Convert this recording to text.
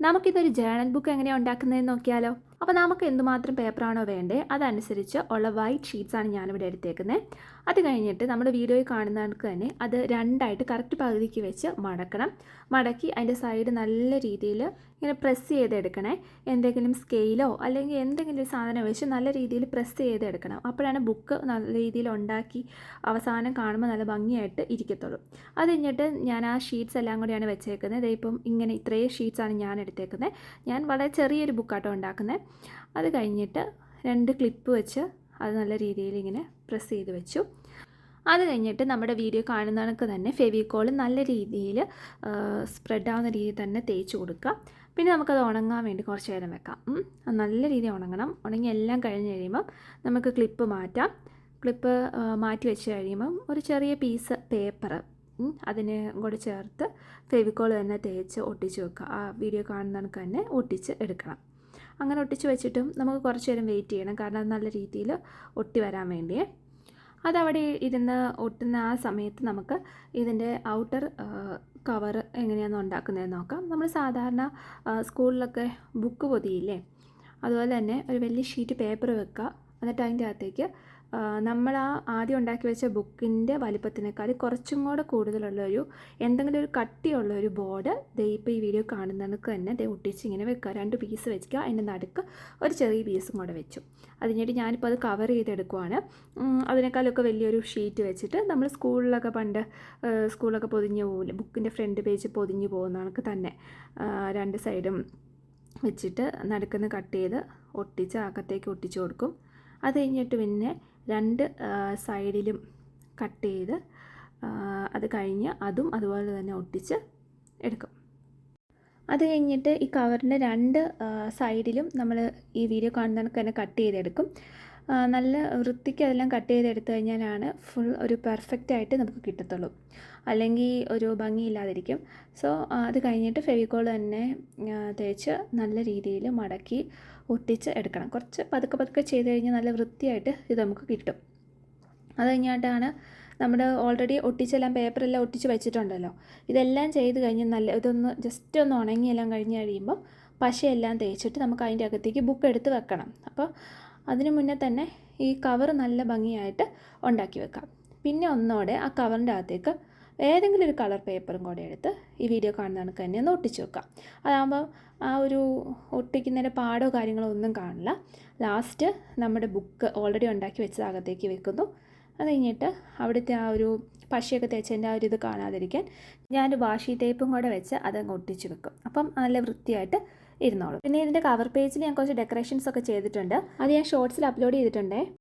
നമുക്കിതൊരു journal book എങ്ങനെയാണ് ഉണ്ടാക്കുന്നതെന്ന് നോക്കിയാലോ? അപ്പോൾ നമുക്ക് എന്തുമാത്രം പേപ്പറാണോ വേണ്ടേ അതനുസരിച്ച് ഉള്ള വൈറ്റ് ഷീറ്റ്സാണ് ഞാനിവിടെ എടുത്തേക്കുന്നത് അത് കഴിഞ്ഞിട്ട് നമ്മൾ വീഡിയോയിൽ കാണുന്നവർക്ക് തന്നെ അത് രണ്ടായിട്ട് കറക്റ്റ് പകുതിക്ക് വെച്ച് മടക്കണം. മടക്കി അതിന്റെ സൈഡ് നല്ല രീതിയിൽ ഇങ്ങനെ പ്രസ് ചെയ്തെടുക്കണേ. എന്തെങ്കിലും സ്കെയിലോ അല്ലെങ്കിൽ എന്തെങ്കിലും ഒരു സാധനം വെച്ച് നല്ല രീതിയിൽ പ്രസ് ചെയ്തെടുക്കണം. അപ്പോഴാണ് ബുക്ക് നല്ല രീതിയിൽ ഉണ്ടാക്കി അവസാനം കാണുമ്പോൾ നല്ല ഭംഗിയായിട്ട് ഇരിക്കത്തുള്ളൂ. അത് കഴിഞ്ഞിട്ട് ഞാൻ ആ ഷീറ്റ്സ് എല്ലാം കൂടിയാണ് വെച്ചേക്കുന്നത് ഇപ്പം ഇങ്ങനെ ഇത്രയും ഷീറ്റ്സാണ് ഞാൻ എടുത്തേക്കുന്നത് ഞാൻ വളരെ ചെറിയൊരു ബുക്കാട്ടോ ഉണ്ടാക്കുന്നത് അത് കഴിഞ്ഞിട്ട് രണ്ട് ക്ലിപ്പ് വെച്ച് അത് നല്ല രീതിയിൽ ഇങ്ങനെ പ്രസ് ചെയ്ത് വെച്ചു. അത് കഴിഞ്ഞിട്ട് നമ്മുടെ വീഡിയോ കാണുന്നവർക്ക് തന്നെ ഫെവിക്കോൾ നല്ല രീതിയിൽ സ്പ്രെഡ് ആവുന്ന രീതിയിൽ തന്നെ തേച്ച് കൊടുക്കുക പിന്നെ നമുക്കത് ഉണങ്ങാൻ വേണ്ടി കുറച്ച് നേരം വെക്കാം. നല്ല രീതിയിൽ ഉണങ്ങണം. ഉണങ്ങി എല്ലാം കഴിഞ്ഞ് കഴിയുമ്പം നമുക്ക് ക്ലിപ്പ് മാറ്റാം. ക്ലിപ്പ് മാറ്റി വെച്ച് കഴിയുമ്പം ഒരു ചെറിയ പീസ് പേപ്പർ അതിനെ കൂടെ ചേർത്ത് ഫെവിക്കോൾ തന്നെ തേച്ച് ഒട്ടിച്ച് വെക്കുക. ആ വീഡിയോ കാണുന്നവർക്ക് തന്നെ ഒട്ടിച്ച് എടുക്കണം. അങ്ങനെ ഒട്ടിച്ച് വെച്ചിട്ടും നമുക്ക് കുറച്ച് നേരം വെയിറ്റ് ചെയ്യണം. കാരണം അത് നല്ല രീതിയിൽ ഒട്ടി വരാൻ വേണ്ടിയേ. അതവിടെ ഇരുന്ന് ഒട്ടുന്ന ആ സമയത്ത് നമുക്ക് ഇതിന്റെ ഔട്ടർ കവർ എങ്ങനെയാണ് ഉണ്ടാക്കുന്നതെന്ന് നോക്കാം. നമ്മൾ സാധാരണ സ്കൂളിലൊക്കെ ബുക്ക് പൊതിയില്ലേ? അതുപോലെ തന്നെ ഒരു വലിയ ഷീറ്റ് പേപ്പർ വെക്കുക. എന്നിട്ട് അതിന്റെ അകത്തേക്ക് നമ്മൾ ആ ആദ്യം ഉണ്ടാക്കി വെച്ച ബുക്കിന്റെ വലിപ്പത്തിനേക്കാൾ കുറച്ചും കൂടെ കൂടുതലുള്ള ഒരു എന്തെങ്കിലും ഒരു കട്ടിയുള്ള ഒരു ബോർഡ് ദേ ഇപ്പോൾ ഈ വീഡിയോ കാണുന്നവർക്ക് തന്നെ ദേ ഒട്ടിച്ച് ഇങ്ങനെ വെക്കുക. രണ്ട് പീസ് വെക്കുക അതിന്റെ നടുക്ക് ഒരു ചെറിയ പീസും കൂടെ വെച്ചു. അതിനായിട്ട് ഞാനിപ്പോൾ അത് കവർ ചെയ്തെടുക്കുവാണ്. അതിനേക്കാളൊക്കെ വലിയൊരു ഷീറ്റ് വെച്ചിട്ട് നമ്മൾ സ്കൂളിലൊക്കെ പണ്ട് സ്കൂളൊക്കെ പൊതിഞ്ഞ് പോകില്ല ബുക്കിന്റെ ഫ്രണ്ട് പേജ് പൊതിഞ്ഞ് പോകുന്ന കണക്ക് തന്നെ. രണ്ട് സൈഡും വെച്ചിട്ട് നടുക്കുന്ന് കട്ട് ചെയ്ത് ഒട്ടിച്ച് അകത്തേക്ക് ഒട്ടിച്ച് കൊടുക്കും. അത് കഴിഞ്ഞിട്ട് പിന്നെ രണ്ട് സൈഡിലും കട്ട് ചെയ്ത് അത് കഴിഞ്ഞ് അതും അതുപോലെ തന്നെ ഒട്ടിച്ച് എടുക്കും. അത് കഴിഞ്ഞിട്ട് ഈ കവറിന്റെ രണ്ട് സൈഡിലും നമ്മൾ ഈ വീഡിയോ കാണുന്നവർക്ക് തന്നെ കട്ട് ചെയ്തെടുക്കും. നല്ല വൃത്തിക്ക് അതെല്ലാം കട്ട് ചെയ്തെടുത്തു കഴിഞ്ഞാലാണ് ഫുൾ ഒരു പെർഫെക്റ്റ് ആയിട്ട് നമുക്ക് കിട്ടത്തുള്ളൂ. അല്ലെങ്കിൽ ഒരു ഭംഗിയില്ലാതിരിക്കും. സോ അത് കഴിഞ്ഞിട്ട് ഫെവിക്കോൾ തന്നെ തേച്ച് നല്ല രീതിയിൽ മടക്കി ഒട്ടിച്ച് എടുക്കണം. കുറച്ച് പതുക്കെ പതുക്കെ ചെയ്ത് കഴിഞ്ഞാൽ നല്ല വൃത്തിയായിട്ട് ഇത് നമുക്ക് കിട്ടും. അത് കഴിഞ്ഞിട്ടാണ് നമ്മുടെ ഓൾറെഡി ഒട്ടിച്ചെല്ലാം പേപ്പറെല്ലാം ഒട്ടിച്ച് വെച്ചിട്ടുണ്ടല്ലോ. ഇതെല്ലാം ചെയ്ത് കഴിഞ്ഞ് നല്ല ഇതൊന്ന് ജസ്റ്റ് ഒന്ന് ഉണങ്ങിയെല്ലാം കഴിഞ്ഞ് കഴിയുമ്പം പശയെല്ലാം തേച്ചിട്ട് നമുക്ക് അതിന്റെ അകത്തേക്ക് ബുക്ക് എടുത്ത് വെക്കണം. അപ്പോൾ അതിന് മുന്നേ തന്നെ ഈ കവർ നല്ല ഭംഗിയായിട്ട് ഉണ്ടാക്കി വെക്കാം. പിന്നെ ഒന്നോടെ ആ കവറിന്റെ അകത്തേക്ക് ഏതെങ്കിലും ഒരു കളർ പേപ്പറും കൂടെ എടുത്ത് ഈ വീഡിയോ കാണുന്ന കണക്ക് തന്നെ ഒന്ന് ഒട്ടിച്ച് വെക്കാം. അതാകുമ്പോൾ ആ ഒരു ഒട്ടിക്കുന്നതിന്റെ പാടോ കാര്യങ്ങളോ ഒന്നും കാണില്ല. ലാസ്റ്റ് നമ്മുടെ ബുക്ക് ഓൾറെഡി ഉണ്ടാക്കി വെച്ചത് അകത്തേക്ക് വെക്കുന്നു. അത് കഴിഞ്ഞിട്ട് അവിടുത്തെ ആ ഒരു പശയൊക്കെ തേച്ചതിന്റെ ആ ഒരു ഇത് കാണാതിരിക്കാൻ ഞാനൊരു വാഷി ടേപ്പും കൂടെ വെച്ച് അതങ്ങ് ഒട്ടിച്ച് വെക്കും. അപ്പം നല്ല വൃത്തിയായിട്ട് ഇരുന്നോളും. പിന്നെ ഇതിന്റെ കവർ പേജിൽ ഞാൻ കുറച്ച് ഡെക്കറേഷൻസ് ഒക്കെ ചെയ്തിട്ടുണ്ട്. അത് ഞാൻ ഷോർട്സിൽ അപ്ലോഡ് ചെയ്തിട്ടുണ്ടേ.